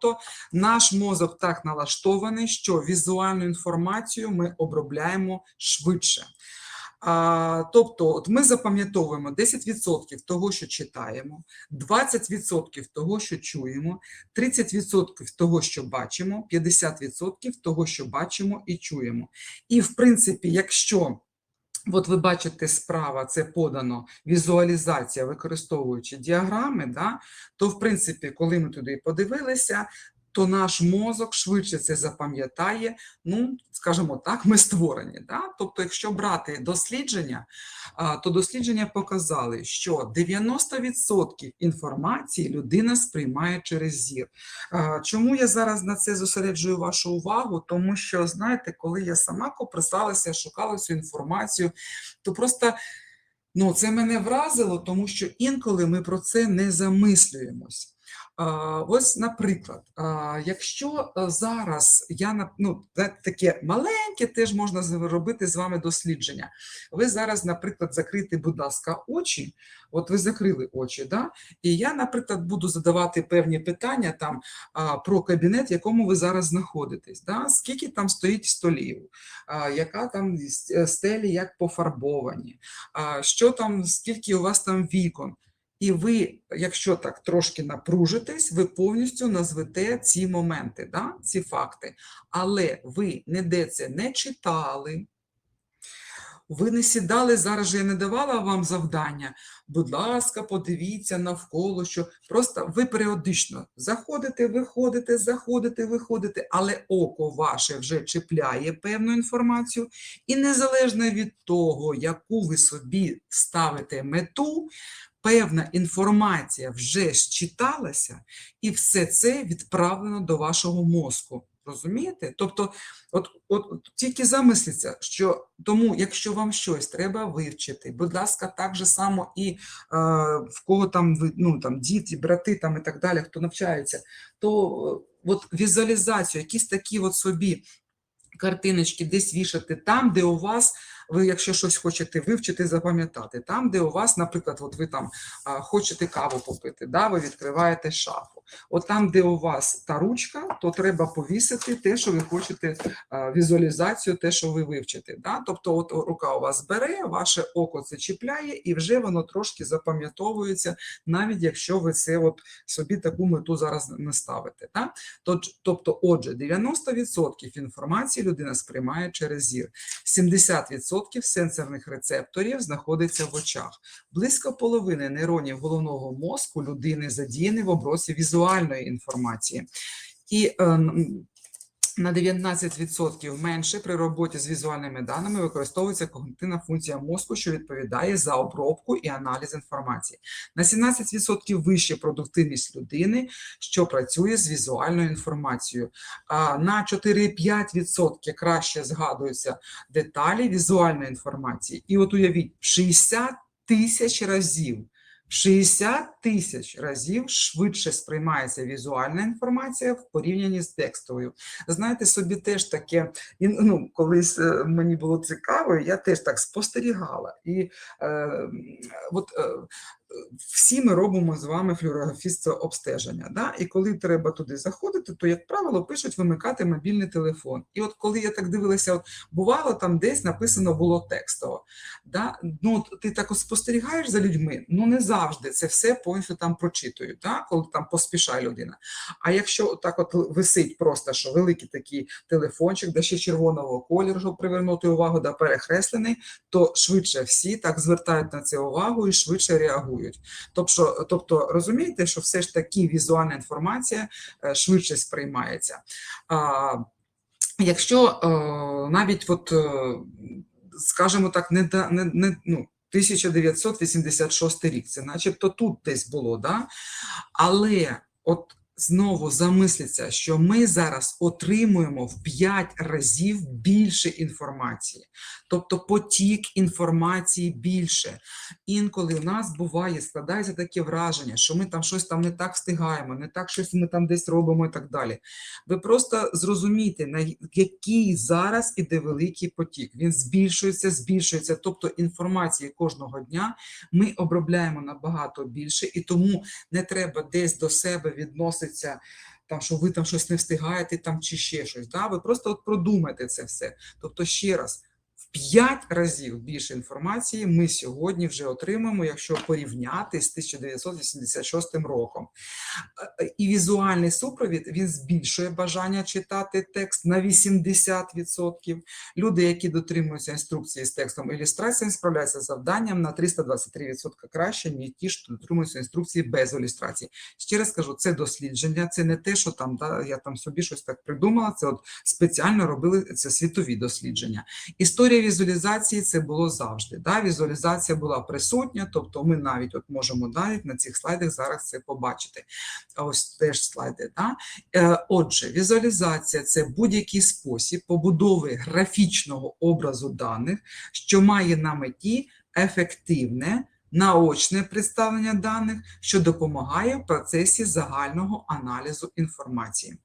Тобто наш мозок так налаштований, що візуальну інформацію ми обробляємо швидше. А, тобто, от ми запам'ятовуємо 10% того, що читаємо, 20% того, що чуємо, 30% того, що бачимо, 50% того, що бачимо і чуємо. І, в принципі, якщо От ви бачите справа, це подано візуалізація, використовуючи діаграми, да, то в принципі, коли ми туди подивилися, то наш мозок швидше це запам'ятає. Ну, скажімо так, ми створені. Да? Тобто, якщо брати дослідження, то дослідження показали, що 90% інформації людина сприймає через зір. Чому я зараз на це зосереджую вашу увагу? Тому що, знаєте, коли я сама коприсалася, шукала цю інформацію, то просто. Ну, це мене вразило, тому що інколи ми про це не замислюємось. Ось, наприклад, якщо е, зараз я ну, таке маленьке, теж можна з- робити з вами дослідження. Ви зараз, наприклад, закрийте, будь ласка, очі. От ви закрили очі, да? і я, наприклад, буду задавати певні питання там про кабінет, в якому ви зараз знаходитесь. Да? Скільки там стоїть столів, яка там е, стелі, як пофарбовані, що там, скільки у вас там вікон. І ви, якщо так трошки напружитесь, ви повністю назвете ці моменти, да? ці факти. Але ви ніде це не читали, ви не сідали, зараз же я не давала вам завдання. Будь ласка, подивіться навколо, що просто ви періодично заходите, виходите, заходите, виходите, але око ваше вже чіпляє певну інформацію, і незалежно від того, яку ви собі ставите мету, певна інформація вже считалася, і все це відправлено до вашого мозку. Розумієте? Тобто, от, от, от тільки замисліться, що тому, якщо вам щось треба вивчити, будь ласка, так же само і е, в кого там ну, там діти, брати там і так далі, хто навчається, то е, от візуалізацію, якісь такі от собі картиночки десь вішати там, де у вас, ви, якщо щось хочете вивчити, запам'ятати, там, де у вас, наприклад, от ви там хочете каву попити, да, ви відкриваєте шафу. От там, де у вас та ручка, то треба повісити те, що ви хочете, візуалізацію, те, що ви вивчите. Да? Тобто, от рука у вас бере, ваше око це чіпляє, і вже воно трошки запам'ятовується, навіть якщо ви це от собі таку мету зараз не ставите. Да? Тобто, отже, 90% інформації людина сприймає через зір, 70% сенсорних рецепторів знаходиться в очах. Близько половини нейронів головного мозку людини задіяні в оброці візуальної інформації. І е, на 19% менше при роботі з візуальними даними використовується когнитивна функція мозку, що відповідає за обробку і аналіз інформації. На 17% вища продуктивність людини, що працює з візуальною інформацією. На 4-5% краще згадуються деталі візуальної інформації. І от уявіть, 60 тисяч разів. 60 тисяч разів швидше сприймається візуальна інформація в порівнянні з текстовою. Знаєте, собі теж таке, ну, колись е, мені було цікаво, я теж так спостерігала. І е, от е, всі ми робимо з вами флюорографічне обстеження. Да? І коли треба туди заходити, то, як правило, пишуть вимикати мобільний телефон. І от коли я так дивилася, от бувало там десь написано було текстово. Да? Ну, ти так спостерігаєш за людьми, ну не завжди це все повністю там прочитують, да? коли там поспішає людина. А якщо так от висить просто, що великий такий телефончик, де ще червоного кольору, щоб привернути увагу, да перехреслений, то швидше всі так звертають на це увагу і швидше реагують. Тобто, тобто розумієте, що все ж таки візуальна інформація е, швидше сприймається. А, якщо е, навіть, от, е, скажімо так, не, не, не ну, 1986 рік, це начебто тут десь було, да? але от знову замислиться, що ми зараз отримуємо в 5 разів більше інформації, тобто потік інформації більше. Інколи у нас буває, складається таке враження, що ми там щось там не так встигаємо, не так щось ми там десь робимо і так далі. Ви просто зрозумійте, на який зараз іде великий потік. Він збільшується, збільшується. Тобто інформації кожного дня ми обробляємо набагато більше, і тому не треба десь до себе відноситися там, що ви там щось не встигаєте там чи ще щось. Да? Ви просто от продумайте це все. Тобто, ще раз, 5 разів більше інформації ми сьогодні вже отримаємо, якщо порівняти з 1986 роком. Е, І візуальний супровід він збільшує бажання читати текст на 80%. Люди, які дотримуються інструкції з текстом ілюстрації, справляються з завданням на 323% краще, ніж ті, що дотримуються інструкції без ілюстрації. Ще раз кажу, це дослідження, це не те, що там да, я там собі щось так придумала. Це от спеціально робили це світові дослідження. Історія візуалізації це було завжди. Да? Візуалізація була присутня, тобто ми навіть от можемо навіть на цих слайдах зараз це побачити. Ось теж слайди. Да? Е, Отже, візуалізація це будь-який спосіб побудови графічного образу даних, що має на меті ефективне. Наочне представлення даних, що допомагає в процесі загального аналізу інформації.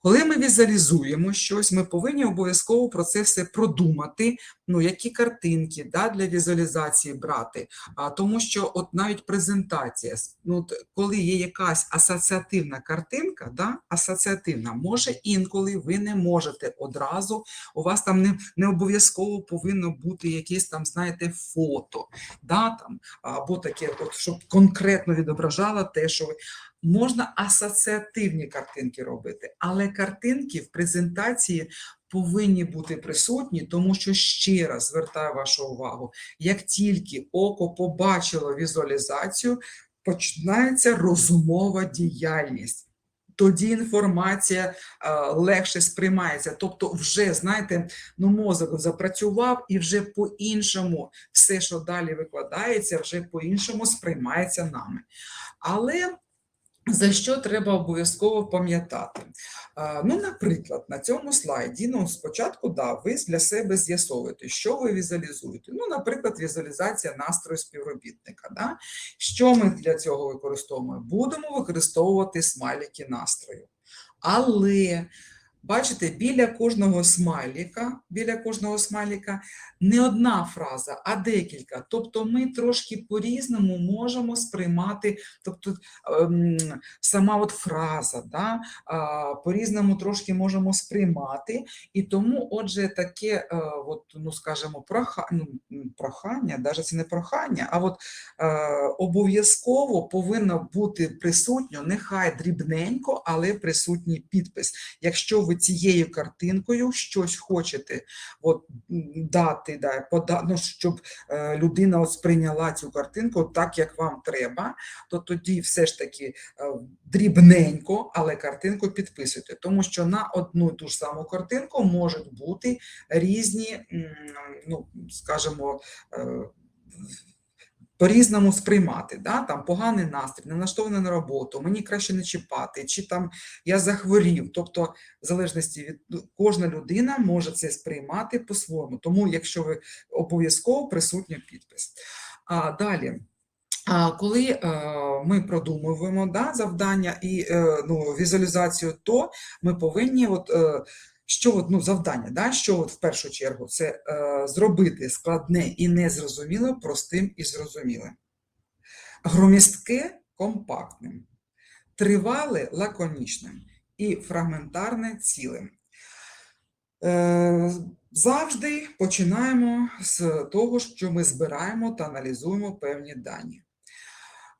Коли ми візуалізуємо щось, ми повинні обов'язково про це все продумати, ну, які картинки да, для візуалізації брати. А, тому що от навіть презентація, ну, от коли є якась асоціативна картинка, да, асоціативна, може інколи ви не можете одразу, у вас там не, не обов'язково повинно бути якесь там, знаєте, фото, да, там, або таке, от, щоб конкретно відображало те, що ви. Можна асоціативні картинки робити, але картинки в презентації повинні бути присутні, тому що ще раз звертаю вашу увагу, як тільки око побачило візуалізацію, починається розумова діяльність. Тоді інформація е, легше сприймається. Тобто, вже знаєте, ну мозок запрацював і вже по-іншому все, що далі викладається, вже по-іншому сприймається нами. Але за що треба обов'язково пам'ятати? Ну, наприклад, на цьому слайді, ну, спочатку, да, ви для себе з'ясовуєте, що ви візуалізуєте. Ну, наприклад, візуалізація настрою співробітника. Да? Що ми для цього використовуємо? Будемо використовувати смайлики настрою. Але бачите, біля кожного смайліка, біля кожного смайліка не одна фраза, а декілька. Тобто ми трошки по-різному можемо сприймати, тобто ем, сама от фраза, да, по-різному трошки можемо сприймати. І тому, отже, таке, е, от, ну, скажімо, ну, прохання, навіть це не прохання, а от е, обов'язково повинно бути присутньо, нехай дрібненько, але присутній підпис. Якщо ви цією картинкою щось хочете от, дати, да, пода, ну, щоб е, людина от сприйняла цю картинку так, як вам треба, то тоді все ж таки е, дрібненько, але картинку підписуйте, тому що на одну і ту ж саму картинку можуть бути різні, ну, скажімо, е, по-різному сприймати, да? там поганий настрій, не налаштований на роботу, мені краще не чіпати, чи там я захворів. Тобто, в залежності від ну, кожна людина може це сприймати по-своєму. Тому, якщо ви обов'язково присутній підпис. А далі. Коли е, ми продумуємо да, завдання і е, ну, візуалізацію, то ми повинні от, е, що от, ну, завдання, да, що от в першу чергу це е, зробити складне і незрозуміле простим і зрозумілим. Громістке компактним, тривале лаконічним і фрагментарне цілим. Е, Завжди починаємо з того, що ми збираємо та аналізуємо певні дані.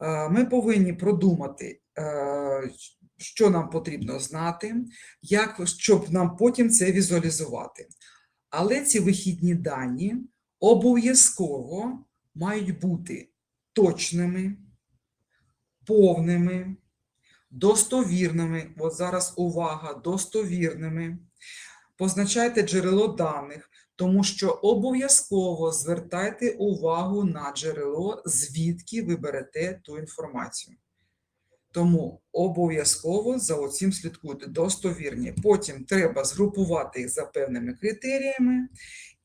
Е, Ми повинні продумати, е, що нам потрібно знати, як, щоб нам потім це візуалізувати. Але ці вихідні дані обов'язково мають бути точними, повними, достовірними. От зараз увага, достовірними. Позначайте джерело даних, тому що обов'язково звертайте увагу на джерело, звідки ви берете ту інформацію. Тому обов'язково за оцим слідкуйте, достовірні. Потім треба згрупувати їх за певними критеріями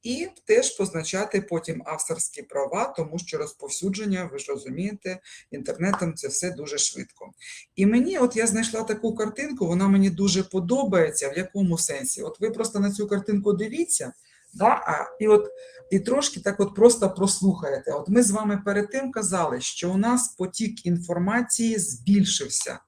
і теж позначати потім авторські права, тому що розповсюдження, ви ж розумієте, інтернетом це все дуже швидко. І мені, от я знайшла таку картинку, вона мені дуже подобається. В якому сенсі? От ви просто на цю картинку дивіться, да? а, і от і трошки так от просто прослухаєте. От ми з вами перед тим казали, що у нас потік інформації збільшився.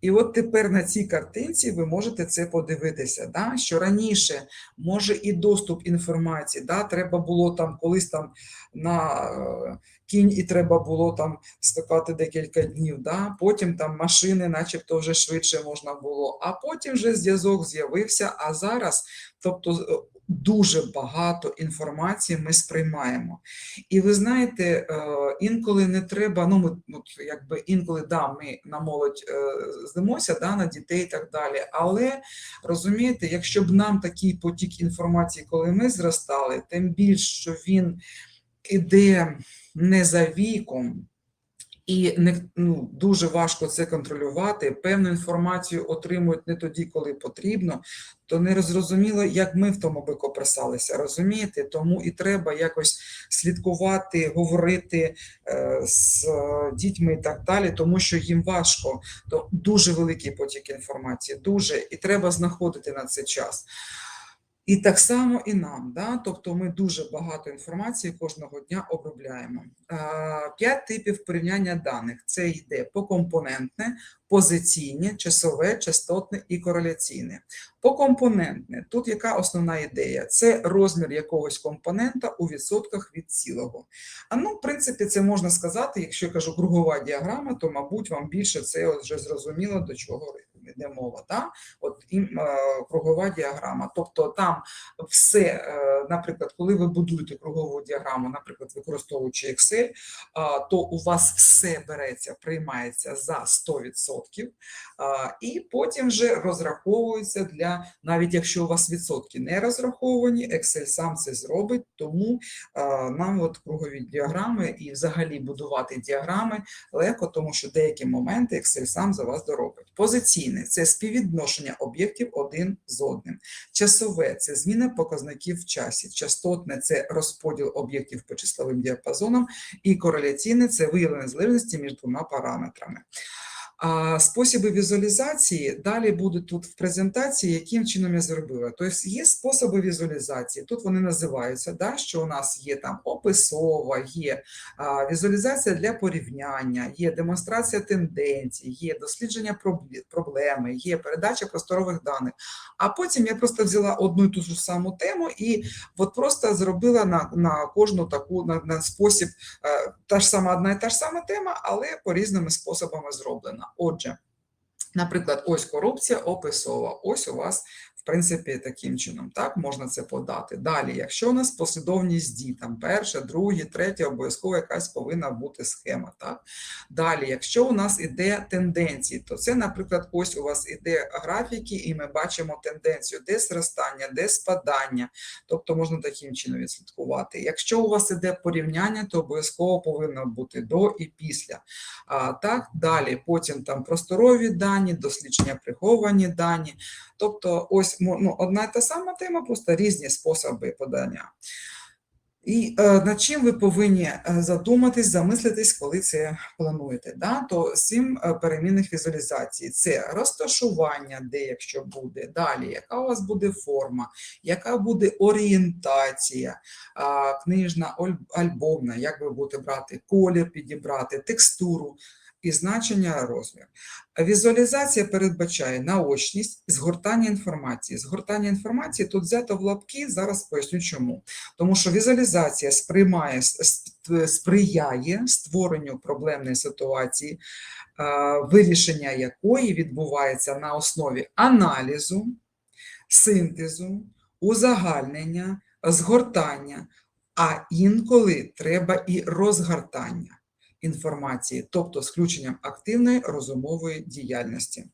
І от тепер на цій картинці ви можете це подивитися, да? що раніше може і доступ інформації, да? треба було там колись там на е, кінь і треба було там скакати декілька днів. Да? Потім там машини, начебто, вже швидше можна було, а потім вже зв'язок з'явився. А зараз, тобто, дуже багато інформації ми сприймаємо. І ви знаєте, е, інколи не треба, ну ми от, якби інколи да, ми на молодь е, здимося, да, на дітей і так далі. Але розумієте, якщо б нам такий потік інформації, коли ми зростали, тим більш що він іде не за віком. І не ну, дуже важко це контролювати. Певну інформацію отримують не тоді, коли потрібно, то не зрозуміло, як ми в тому би копресалися, розумієте? Тому і треба якось слідкувати, говорити е, з дітьми і так далі, тому що їм важко. То дуже великий потік інформації, дуже, і треба знаходити на це час. І так само і нам, да? тобто ми дуже багато інформації кожного дня обробляємо. П'ять типів порівняння даних: це йде покомпонентне, позиційне, часове, частотне і кореляційне. Покомпонентне, тут яка основна ідея? Це розмір якогось компонента у відсотках від цілого. А ну, в принципі, це можна сказати, якщо я кажу кругова діаграма, то, мабуть, вам більше це вже зрозуміло, до чого йде мова. Да? От і, е, кругова діаграма. Тобто там все, е, наприклад, коли ви будуєте кругову діаграму, наприклад, використовуючи Excel, то у вас все береться, приймається за 100%, і потім вже розраховується для, навіть якщо у вас відсотки не розраховані, Excel сам це зробить, тому нам от кругові діаграми і взагалі будувати діаграми легко, тому що деякі моменти Excel сам за вас доробить. Позиційне це співвідношення об'єктів один з одним. Часове це зміна показників в часі. Частотне це розподіл об'єктів по числовим діапазонам, і кореляційне це виявлення залежності між двома параметрами. А способи візуалізації далі будуть тут в презентації, яким чином я зробила. Тобто є способи візуалізації. Тут вони називаються, да, що у нас є там описова, є а, візуалізація для порівняння, є демонстрація тенденцій, є дослідження проблеми, є передача просторових даних. А потім я просто взяла одну і ту ж саму тему і от просто зробила на, на кожну таку на, на спосіб е, та ж сама одна і та ж сама тема, але по різними способами зроблена. Отже, наприклад, ось корупція описова. Ось у вас, в принципі, таким чином, так, можна це подати. Далі, якщо у нас послідовність дій, там перше, друге, третє, обов'язково якась повинна бути схема. Так? Далі, якщо у нас іде тенденції, то це, наприклад, ось у вас іде графіки, і ми бачимо тенденцію, де зростання, де спадання. Тобто можна таким чином відслідкувати. Якщо у вас іде порівняння, то обов'язково повинно бути до і після. А, так, далі, потім там просторові дані, дослідження приховані дані. Тобто, ось ну, одна та сама тема, просто різні способи подання. І е, над чим ви повинні е, задуматись, замислитись, коли це плануєте. Да? То сім е, перемінних візуалізацій це розташування, де якщо буде, далі, яка у вас буде форма, яка буде орієнтація, а, книжна, альбомна, як ви будете брати колір, підібрати, текстуру і значення розмір. Візуалізація передбачає наочність, згортання інформації. Згортання інформації тут взято в лапки, зараз поясню чому. Тому що візуалізація сприймає, сприяє створенню проблемної ситуації, вирішення якої відбувається на основі аналізу, синтезу, узагальнення, згортання, а інколи треба і розгортання інформації, тобто з включенням активної розумової діяльності.